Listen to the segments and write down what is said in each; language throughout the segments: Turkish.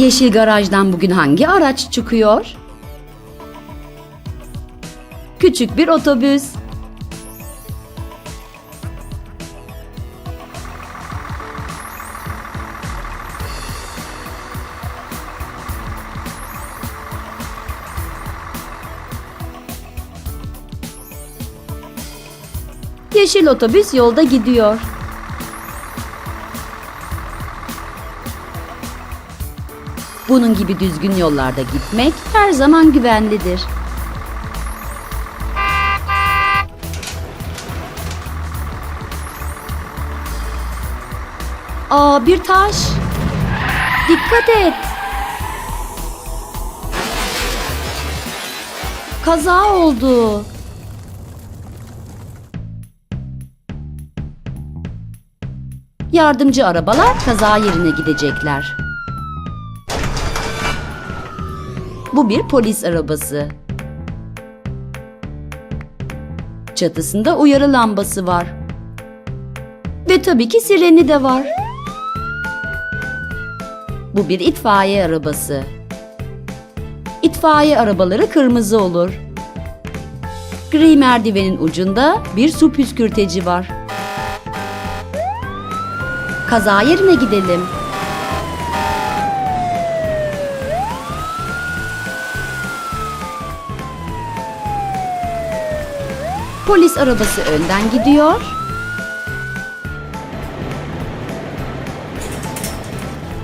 Yeşil garajdan bugün hangi araç çıkıyor? Küçük bir otobüs. Yeşil otobüs yolda gidiyor. Bunun gibi düzgün yollarda gitmek her zaman güvenlidir. Aa bir taş. Dikkat et. Kaza oldu. Yardımcı arabalar kaza yerine gidecekler. Bu bir polis arabası. Çatısında uyarı lambası var. Ve tabii ki sireni de var. Bu bir itfaiye arabası. İtfaiye arabaları kırmızı olur. Gri merdivenin ucunda bir su püskürteci var. Kaza yerine gidelim. Polis arabası önden gidiyor.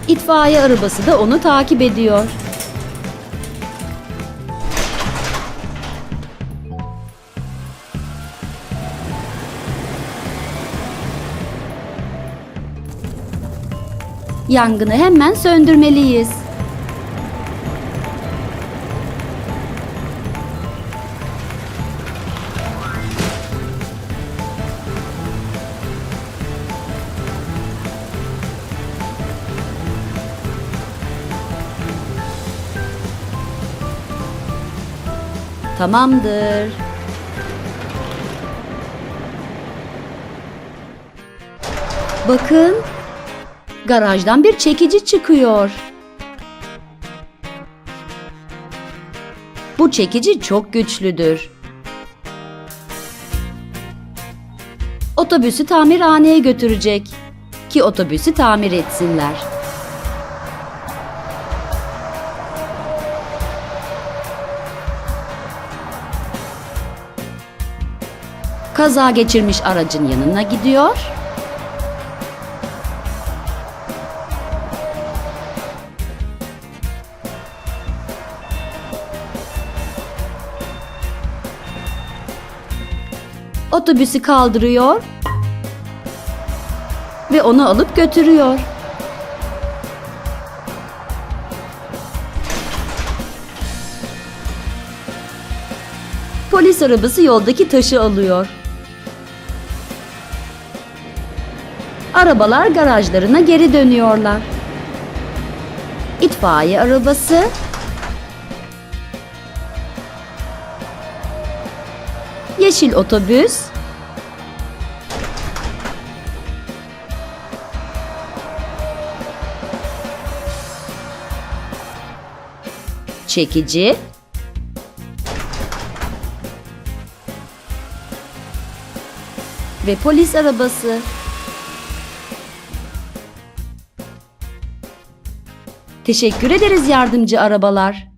İtfaiye arabası da onu takip ediyor. Yangını hemen söndürmeliyiz. Tamamdır. Bakın, garajdan bir çekici çıkıyor. Bu çekici çok güçlüdür. Otobüsü tamirhaneye götürecek ki otobüsü tamir etsinler. Kaza geçirmiş aracın yanına gidiyor. Otobüsü kaldırıyor ve onu alıp götürüyor. Polis arabası yoldaki taşı alıyor. Arabalar garajlarına geri dönüyorlar. İtfaiye arabası Yeşil otobüs Çekici ve polis arabası. Teşekkür ederiz yardımcı arabalar.